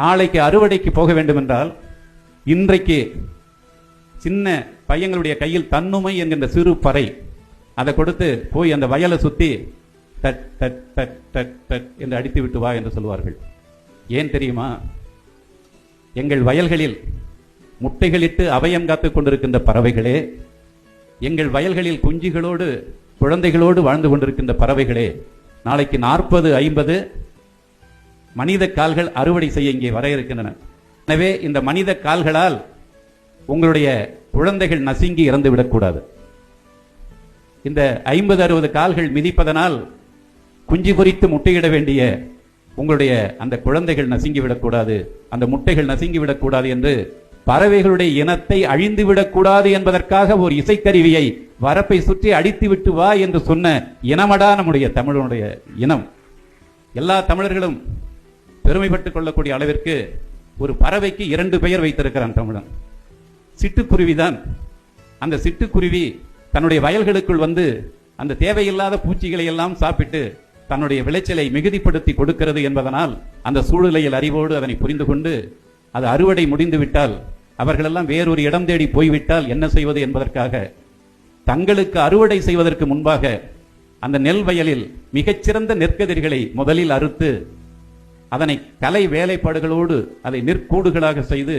நாளைக்கு அறுவடைக்கு போக வேண்டும் என்றால் இன்றைக்கு சின்ன பையங்களுடைய கையில் தன்னுமை என்கின்ற சிறு பறை அதை கொடுத்து போய் அந்த வயலை சுத்தி தட் தட் தட் தட் தட் என்று அடித்து விட்டு வா என்று சொல்வார்கள். ஏன் தெரியுமா? எங்கள் வயல்களில் முட்டைகளிட்டு அபயம் காத்துக் கொண்டிருக்கின்ற பறவைகளே எங்கள் வயல்களில் குஞ்சுகளோடு குழந்தைகளோடு வாழ்ந்து கொண்டிருக்கின்ற பறவைகளே நாளைக்கு நாற்பது ஐம்பது மனித கால்கள் அறுவடை செய்ய இங்கே வர இருக்கின்றன. எனவே இந்த மனித கால்களால் உங்களுடைய குழந்தைகள் நசுங்கி இறந்து விடக்கூடாது. இந்த ஐம்பது அறுபது கால்கள் மிதிப்பதனால் குஞ்சு பொரித்து முட்டையிட வேண்டிய உங்களுடைய அந்த குழந்தைகள் நசுங்கி விடக்கூடாது. அந்த முட்டைகள் நசுங்கி விடக்கூடாது என்று பறவைகளுடைய இனத்தை அழிந்து விடக்கூடாது என்பதற்காக ஒரு இசைக்கருவியை வரப்பை சுற்றி அடித்து விட்டு வா என்று சொன்ன இனமடா நம்முடைய தமிழனுடைய இனம். எல்லா தமிழர்களும் பெருமைப்பட்டுக் கொள்ளக்கூடிய அளவிற்கு ஒரு பறவைக்கு இரண்டு பெயர் வைத்திருக்கிறான் தமிழன். சிட்டுக்குருவிதான். அந்த சிட்டுக்குருவி தன்னுடைய வயல்களுக்குள் வந்து அந்த தேவையில்லாத பூச்சிகளை எல்லாம் சாப்பிட்டு தன்னுடைய விளைச்சலை மிகுதிப்படுத்தி கொடுக்கிறது என்பதனால் அந்த சூழ்நிலையில் அறிவோடு அதனை புரிந்து கொண்டு அது அறுவடை முடிந்துவிட்டால் அவர்களெல்லாம் வேறொரு இடம் தேடி போய்விட்டால் என்ன செய்வது என்பதற்காக தங்களுக்கு அறுவடை செய்வதற்கு முன்பாக அந்த நெல் வயலில் மிகச்சிறந்த நெற்கதிர்களை முதலில் அறுத்து அதனை கலை வேலைப்பாடுகளோடு அதை நெற்கூடுகளாக செய்து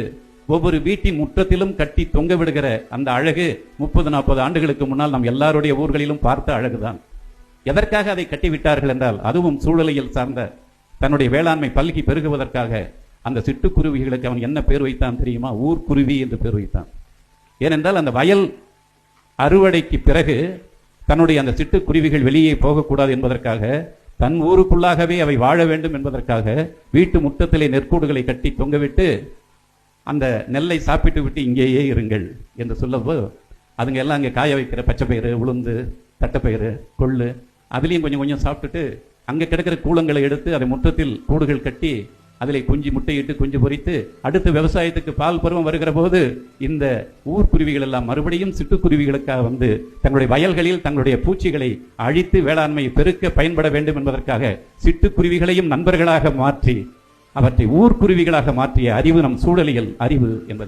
ஒவ்வொரு வீட்டின் முற்றத்திலும் கட்டி தொங்க விடுகிற அந்த அழகு முப்பது நாற்பது ஆண்டுகளுக்கு முன்னால் நம் எல்லாருடைய ஊர்களிலும் பார்த்த அழகுதான். எதற்காக அதை கட்டிவிட்டார்கள் என்றால் அதுவும் சூழலியல் சார்ந்த தன்னுடைய வேளாண்மை பல்கி பெருகுவதற்காக அந்த சிட்டுக்குருவிகளுக்கு அவன் என்ன பேர் வைத்தான் தெரியுமா? ஊர்க்குருவி என்று பேர் வைத்தான். ஏனென்றால் அந்த வயல் அறுவடைக்கு பிறகு தன்னுடைய அந்த சிட்டுக்குருவிகள் வெளியே போகக்கூடாது என்பதற்காக தன் ஊருக்குள்ளாகவே அவை வாழ வேண்டும் என்பதற்காக வீட்டு முற்றத்திலே நெற்கூடுகளை கட்டி தொங்கவிட்டு அந்த நெல்லை சாப்பிட்டு விட்டு இங்கேயே இருங்கள் என்று சொல்லப்போ அதுங்க எல்லாம் அங்கே காய வைக்கிற பச்சைப்பயிறு உளுந்து தட்டைப்பயிறு கொள்ளு அதுலேயும் கொஞ்சம் கொஞ்சம் சாப்பிட்டுட்டு அங்கே கிடக்கிற கூலங்களை எடுத்து அதை முற்றத்தில் கூடுகள் கட்டி அதிலே குஞ்சு முட்டையிட்டு குஞ்சு பொறித்து அடுத்து விவசாயத்துக்கு பால் பருவம் வருகிற போது இந்த ஊர்க்குருவிகள் எல்லாம் மறுபடியும் சிட்டுக்குருவிகளுக்காக வந்து தங்களுடைய வயல்களில் தங்களுடைய பூச்சிகளை அழித்து வேளாண்மை பெருக்க பயன்பட வேண்டும் என்பதற்காக சிட்டுக்குருவிகளையும் நண்பர்களாக மாற்றி அவற்றை ஊர்க்குருவிகளாக மாற்றிய அறிவு நம் சூழலியல் அறிவு என்பதை